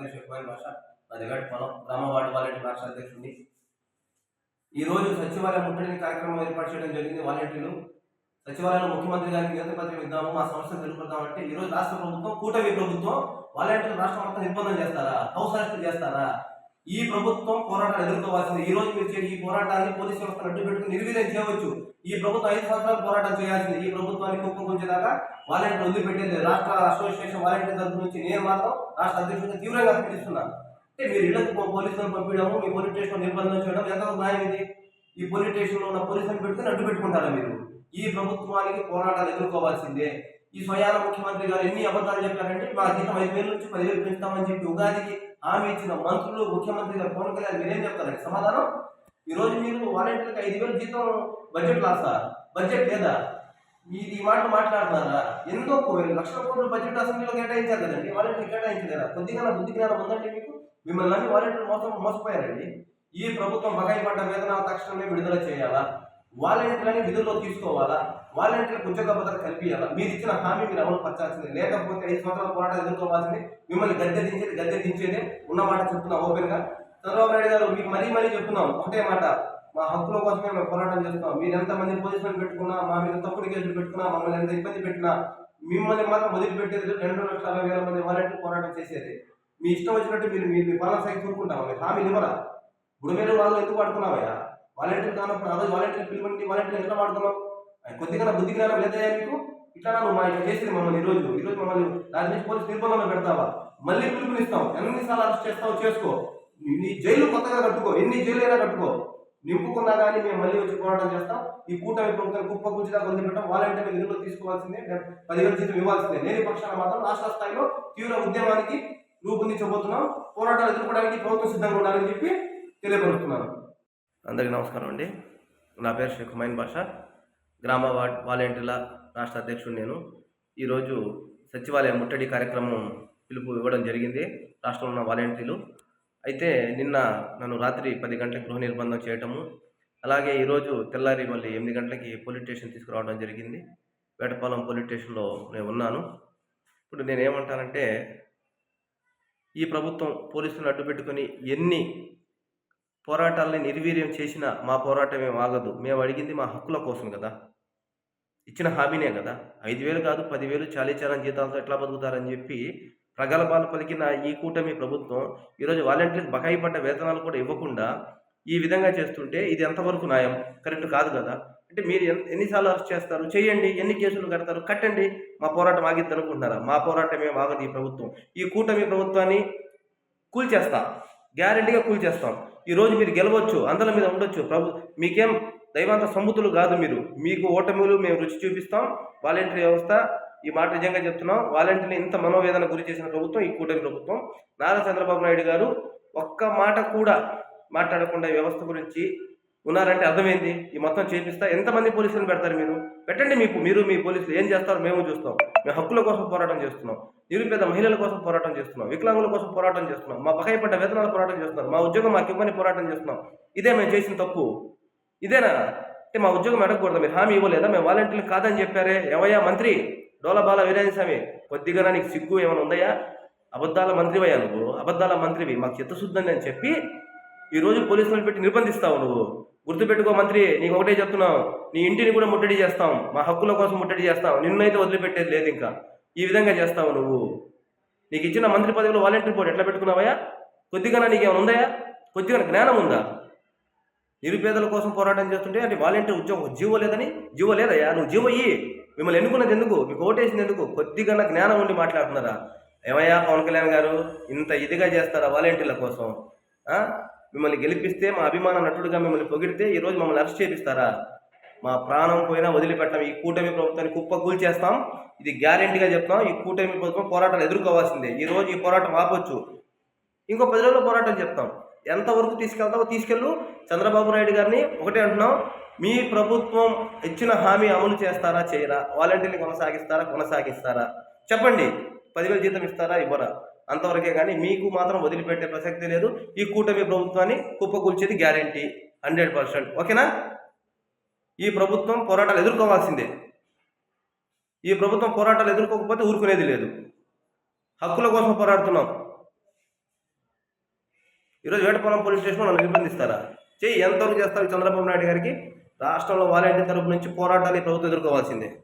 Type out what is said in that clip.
పేరు భాష. నాది పొలం గ్రామ వాలంటీ భాష రాష్ట్ర అధ్యక్షుడిని. ఈరోజు సచివాలయం ముట్టడిని కార్యక్రమం ఏర్పాటు చేయడం జరిగింది వాలంటీర్లు. సచివాలయంలో ముఖ్యమంత్రి గారికి వినతి పత్రం ఇద్దాము మా సమస్యను తెలుపుకుందామంటే ఈ రోజు రాష్ట్ర ప్రభుత్వం కూటమి ప్రభుత్వం వాలంటీర్లు రాష్ట్రం మొత్తం నిర్బంధం చేస్తారా? హౌస్ అరెస్ట్ చేస్తారా? ఈ ప్రభుత్వం పోరాటాలు ఎదుర్కోవాల్సింది. ఈ రోజు మీరు ఈ పోరాటాన్ని పోలీస్ వ్యవస్థను అడ్డు పెట్టుకుని నిర్వీర్యం చేయవచ్చు. ఈ ప్రభుత్వం ఐదు సంవత్సరాలు పోరాటం చేయాల్సింది. ఈ ప్రభుత్వాన్ని కుప్పకుంచేదాకా వాలంటీర్లు వదిలిపెట్టేది రాష్ట్ర అసోసియేషన్ వాలంటీర్ తరఫు నుంచి నేను మాత్రం రాష్ట్ర అధ్యక్షుడు తీవ్రంగా పిలుస్తున్నాను అంటే మీరు ఇళ్ళకు పోలీసులను పంపించడము మీ పోలీస్ స్టేషన్ నిర్బంధం చేయడం ఎంత న్యాయం ఇది? ఈ పోలీస్ స్టేషన్లో ఉన్న పోలీసులను పెట్టుకుని అడ్డు పెట్టుకుంటారా మీరు? ఈ ప్రభుత్వానికి పోరాటాలు ఎదుర్కోవాల్సిందే. ఈ స్వయాన ముఖ్యమంత్రి గారు ఎన్ని అబద్ధాలు చెప్పారంటే మా జీతం ఐదు వేల నుంచి పదివేలు పెంచుతామని చెప్పి ఉగాదికి హామీ ఇచ్చిన మంత్రులు ముఖ్యమంత్రి గారు పవన్ కళ్యాణ్ మీరేం చెప్తారు? సమాధానం? ఈ రోజు మీరు వాలంటీర్లకు ఐదు వేలు జీతం బడ్జెట్ లాసా బడ్జెట్ లేదా? మీరు ఈ మాట మాట్లాడుతున్నారా? ఎన్నో కో- లక్షల కోట్లు బడ్జెట్ అసెంబ్లీలో కేటాయించారు కదండి. వాలంటీర్లు కేటాయించలేదా? కొద్దిగా బుద్ధి జ్ఞానం ఉందండి మీకు మిమ్మల్ని నమ్మి వాలంటీర్లు మోసం మోసపోయారండి. ఈ ప్రభుత్వం బకాయి పడ్డ వేతనాలు తక్షణమే విడుదల చేయాలా? వాలంటీర్లని విధుల్లో తీసుకోవాలా? వాలంటీర్లకు ఉద్యోగ భద్రత కల్పించాలా మీరు ఇచ్చిన హామీ మీరు అమలు పరచాల్సిందే లేకపోతే ఐదు సంవత్సరాల పోరాటం ఎదుర్కోవాల్సింది? మిమ్మల్ని గద్దె దించేది గద్దె దించేదే ఉన్న మాట చెప్తున్నా ఓపెన్గా చంద్రబాబు నాయుడు గారు మీకు మరీ మరీ చెప్తున్నాం ఒకటే మాట. మా హక్కుల కోసమే మేము పోరాటం చేస్తున్నాం. మీరు ఎంతమంది పొజిషన్ పెట్టుకున్నా మా మీద తప్పుడు కేసులు పెట్టుకున్నా మమ్మల్ని ఎంత ఇబ్బంది పెట్టినా మిమ్మల్ని మాత్రం వదిలిపెట్టేది రెండు లక్షల అరవై వేల మంది వాలంటీర్ పోరాటం చేసేది. మీ ఇష్టం వచ్చినట్టు మీరు మీ పాలన సైకి కూరుకుంటామా మీరు హామీలు ఇవ్వరా? గుడిమేలు మీరు వాళ్ళు ఎందుకు పడుకున్నావయ్యా వాలంటీర్ కానప్పుడు ఆ రోజు వాలంటీర్ పిలువండి వాలంటీర్ ఎట్లా వాడుతున్నావు కొద్దిగా బుద్ధి జ్ఞానం లేదయ్యా మీకు? ఇట్లా నువ్వు మా ఇట్లా చేసింది మమ్మల్ని ఈ రోజు ఈ రోజు మమ్మల్ని దాని నుంచి పోలీసు నిర్బంధంలో పెడతావా? మళ్ళీ పిలుపునిస్తావు ఎన్నిసార్లు అరెస్ట్ చేస్తావు చేసుకో. నీ- జైలు కొత్తగా కట్టుకో. ఎన్ని జైలు అయినా కట్టుకో. నింపుకున్నా కానీ మేము మళ్ళీ వచ్చి పోరాటం చేస్తాం. ఈ కూటమి ప్రభుత్వం కుప్ప గుంజిదా వదిలిపెట్టాం వాలంటీర్ నిధులు తీసుకోవాల్సిందే. పదివేల జీతం ఇవ్వాల్సిందే. లేని పక్షాన మాత్రం రాష్ట్ర స్థాయిలో తీవ్ర ఉద్యమానికి రూపొందించబోతున్నాం పోరాటాలు ఎదుర్కోవడానికి ప్రభుత్వం సిద్ధంగా ఉండాలని చెప్పి తెలియపరుస్తున్నాను. అందరికీ నమస్కారం అండి. నా పేరు షేక్ హుమైన్ బాషా. గ్రామ వార్డ్ వాలంటీర్ల రాష్ట్ర అధ్యక్షుడు నేను. ఈరోజు సచివాలయ ముట్టడి కార్యక్రమం పిలుపు ఇవ్వడం జరిగింది. రాష్ట్రంలో ఉన్న వాలంటీర్లు. అయితే నిన్న నన్ను రాత్రి పది గంటలకు గృహ నిర్బంధం చేయటము అలాగే ఈరోజు తెల్లారి మళ్ళీ ఎనిమిది గంటలకి పోలీస్ స్టేషన్ తీసుకురావడం జరిగింది. వేటపాలెం పోలీస్ స్టేషన్లో నేను ఉన్నాను. ఇప్పుడు నేను ఏమంటానంటే ఈ ప్రభుత్వం పోలీసులను అడ్డుపెట్టుకొని ఎన్ని పోరాటాలని నిర్వీర్యం చేసినా మా పోరాటం ఏం ఆగదు మేము అడిగింది మా హక్కుల కోసం కదా. ఇచ్చిన హామీనే కదా. ఐదు వేలు కాదు పదివేలు చాలీచాలని జీతాలతో ఎట్లా బతుకుతారని చెప్పి ప్రగల్భాలు పలికిన ఈ కూటమి ప్రభుత్వం ఈరోజు వాలంటీర్లకు బకాయి పడ్డ వేతనాలు కూడా ఇవ్వకుండా ఈ విధంగా చేస్తుంటే ఇది ఎంతవరకు న్యాయం? కరెక్ట్ కాదు కదా. అంటే మీరు ఎన్- ఎన్నిసార్లు అరెస్ట్ చేస్తారు? చేయండి. ఎన్ని కేసులు కడతారు? కట్టండి. మా పోరాటం ఆగిద్ది అనుకుంటున్నారా మా పోరాటం ఏం ఆగదు ఈ ప్రభుత్వం. ఈ కూటమి ప్రభుత్వాన్ని కూల్చేస్తా. గ్యారెంటీగా కూల్చేస్తాం ఈ రోజు మీరు గెలవచ్చు అందల మీద ఉండొచ్చు. ప్రభు మీకేం దైవాంత సమ్ముతులు కాదు మీరు. మీకు ఓటమిలు మేము రుచి చూపిస్తాం. వాలంటీర్ వ్యవస్థ ఈ మాట నిజంగా చెప్తున్నాం. వాలంటీర్ని ఇంత మనోవేదన గురి చేసిన ప్రభుత్వం ఈ కూటమి ప్రభుత్వం. నారా చంద్రబాబు నాయుడు గారు ఒక్క మాట కూడా మాట్లాడకుండా ఈ వ్యవస్థ గురించి ఉన్నారంటే అర్థమైంది. ఈ మొత్తం చేపిస్తా. ఎంతమంది పోలీసులను పెడతారు మీరు? పెట్టండి మీకు. మీరు మీ పోలీసులు ఏం చేస్తారో? మేము చూస్తాం. మేము హక్కుల కోసం పోరాటం చేస్తున్నాం. నిరుపేద మహిళల కోసం పోరాటం చేస్తున్నాం. వికలాంగుల కోసం పోరాటం చేస్తున్నాం. మా బకాయి వేతనాల పోరాటం చేస్తున్నాం. మా ఉద్యోగం మాకు ఇవ్వని పోరాటం చేస్తున్నాం. ఇదే మేము చేసిన తప్పు. ఇదేనా? అంటే మా ఉద్యోగం అడగకూడదు. మీరు హామీ ఇవ్వలేదా? మేము వాలంటీర్లు కాదని చెప్పారే. ఎవయా మంత్రి? డోలబాల వీరేంద్ర స్వామి. కొద్దిగా నీకు సిగ్గు ఏమైనా ఉందయ్యా? అబద్ధాల మంత్రివయ్యా నువ్వు. అబద్ధాల మంత్రివి. మాకు చిత్తశుద్ధి అని చెప్పి ఈ రోజు పోలీసులను పెట్టి నిర్బంధిస్తావు నువ్వు. గుర్తుపెట్టుకో మంత్రి నీకు ఒకటే చెప్తున్నావు నీ ఇంటిని కూడా ముట్టడి చేస్తాం. మా హక్కుల కోసం ముట్టడి చేస్తాం. నిన్నైతే వదిలిపెట్టేది లేదు ఇంకా. ఈ విధంగా చేస్తావు నువ్వు. నీకు ఇచ్చిన మంత్రి పదవిలో వాలంటీర్ బోర్డు ఎట్లా పెట్టుకున్నావయ్యా? కొద్దిగా నీకు ఏమైనా ఉందయా కొద్దిగా జ్ఞానం ఉందా? నిరుపేదల కోసం పోరాటం చేస్తుంటే అంటే వాలంటీర్ ఉద్యోగం జీవో లేదని? జీవో లేదయ్యా. నువ్వు జీవో ఇయ్యి. మిమ్మల్ని ఎన్నుకున్నది ఎందుకు? మీకు ఓటేసింది ఎందుకు? కొద్దిగా జ్ఞానం ఉండి మాట్లాడుతున్నారా? ఏమయ్యా పవన్ కళ్యాణ్ గారు? ఇంత ఇదిగా చేస్తారా వాలంటీర్ల కోసం? మిమ్మల్ని గెలిపిస్తే మా అభిమాన నటుడుగా మిమ్మల్ని పొగిడితే ఈరోజు మమ్మల్ని అరెస్ట్ చేపిస్తారా? మా ప్రాణం పోయినా వదిలిపెట్టాం. ఈ కూటమి ప్రభుత్వాన్ని కుప్ప కూల్చేస్తాం ఇది గ్యారెంటీగా చెప్తాం. ఈ కూటమి ప్రభుత్వం పోరాటాలు ఎదుర్కోవాల్సిందే. ఈ రోజు ఈ పోరాటం ఆపొచ్చు. ఇంకో పది రోజుల్లో పోరాటం చెప్తాం. ఎంతవరకు తీసుకెళ్తావో తీసుకెళ్ళు. చంద్రబాబు నాయుడు గారిని ఒకటే అంటున్నాం. మీ ప్రభుత్వం ఇచ్చిన హామీ అమలు చేస్తారా చేయరా? వాలంటీర్ని కొనసాగిస్తారా కొనసాగిస్తారా? చెప్పండి. పదివేలు జీతం ఇస్తారా ఇవ్వరా? అంతవరకే కానీ మీకు మాత్రం వదిలిపెట్టే ప్రసక్తి లేదు. ఈ కూటమి ప్రభుత్వాన్ని కుప్పకూల్చేది గ్యారంటీ హండ్రెడ్ పర్సెంట్. ఓకేనా? ఈ ప్రభుత్వం పోరాటాలు ఎదుర్కోవాల్సిందే. ఈ ప్రభుత్వం పోరాటాలు ఎదుర్కోకపోతే ఊరుకునేది లేదు. హక్కుల కోసం పోరాడుతున్నాం. ఈరోజు వేటపాలెం పోలీస్ స్టేషన్ నన్ను నిర్బంధిస్తారా చేయి ఎంతవరకు చేస్తారు చంద్రబాబు నాయుడు గారికి? రాష్ట్రంలో వాలంటీర్ తరపు నుంచి పోరాటాలు ఈ ప్రభుత్వం ఎదుర్కోవాల్సిందే.